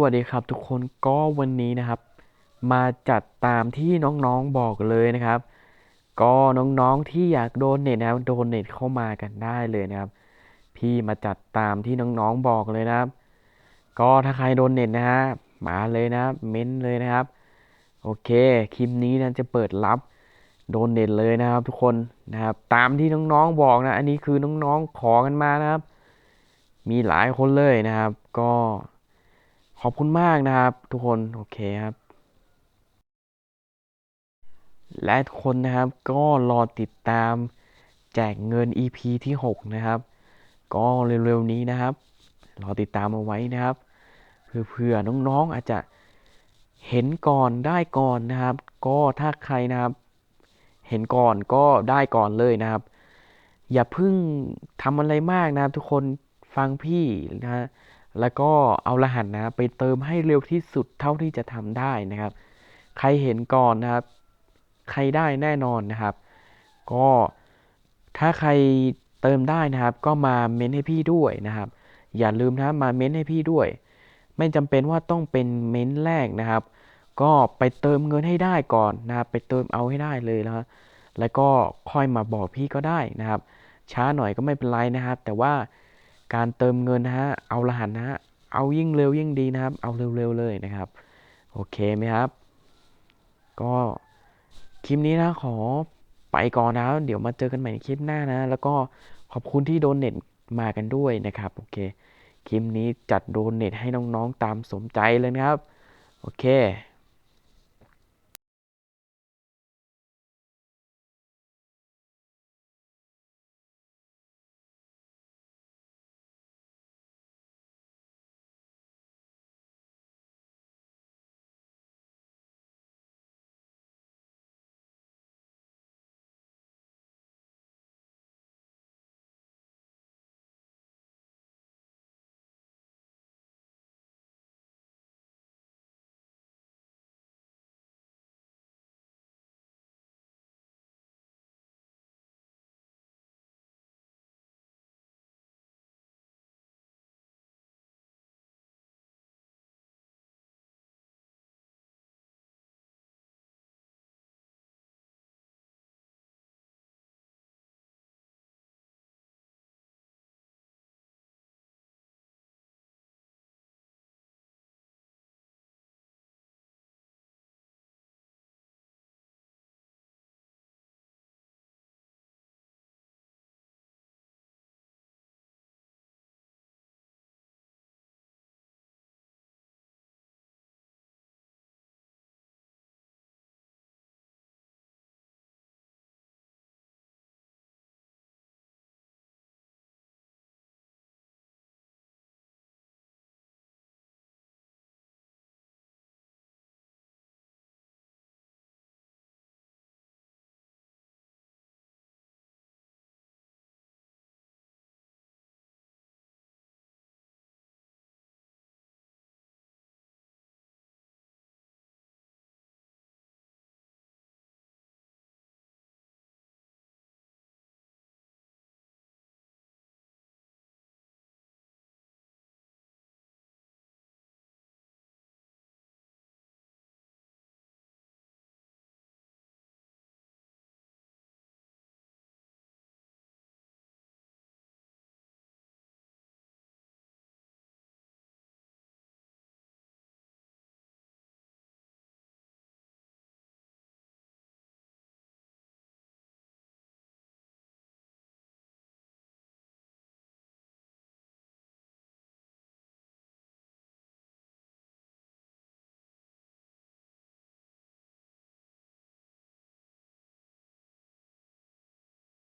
วัสดีครับทุกคนก็วันนี้นะครับ มาจัดตามที่น้องๆบอกเลยนะครับ ก็น้องๆที่อยากโดนเน็ตนะครับโดนเน็ตเข้ามากันได้เลยนะครับ พี่มาจัดตามที่น้องๆบอกเลยนะครับ ก็ถ้าใครโดนเน็ตนะฮะมาเลยนะครับเม้นเลยนะครับ โอเคคลิปนี้นะจะเปิดรับโดนเน็ตเลยนะครับ ทุกคนนะครับ ตามที่น้องๆบอกนะ อันนี้คือน้องๆขอกันมานะครับ มีหลายคนเลยนะครับ ก็ ขอบคุณมากนะครับทุกคน โอเคครับ และทุกคนนะครับก็รอติดตามแจกเงิน EP ที่ 6 นะครับ ก็เร็วๆนี้นะครับ รอติดตามเอาไว้นะครับเพื่อๆน้องๆอาจจะเห็นก่อนได้ก่อนนะครับ ก็ถ้าใครนะครับ เห็นก่อนก็ได้ก่อนเลยนะครับ อย่าเพิ่งทำอะไรมากนะครับ ทุกคนฟังพี่นะ แล้วก็เอารหัสนะไปเติมให้เร็วที่สุดเท่าที่จะทำได้นะครับ ใครเห็นก่อนนะครับ ใครได้แน่นอนนะครับ ก็ถ้าใครเติมได้นะครับ ก็มาเม้นให้พี่ด้วยนะครับ อย่าลืมนะมาเม้นให้พี่ด้วย ไม่จำเป็นว่าต้องเป็นเม้นแรกนะครับ ก็ไปเติมเงินให้ได้ก่อนนะครับ ไปเติมเอาให้ได้เลยนะแล้วก็ค่อยมาบอกพี่ก็ได้นะครับ ช้าหน่อยก็ไม่เป็นไรนะครับ แต่ว่า การเติมเงินนะฮะ เอารหัสนะฮะ เอายิ่งเร็วยิ่งดีนะครับ เอาเร็วๆเลยนะครับ โอเคไหมครับ ก็คลิปนี้นะขอไปก่อนนะเดี๋ยวมาเจอกันใหม่ในคลิปหน้านะ แล้วก็ขอบคุณที่โดนเน็ตมากันด้วยนะครับ โอเค คลิปนี้จัดโดนเน็ตให้น้องๆตามสมใจเลยนะครับ โอเค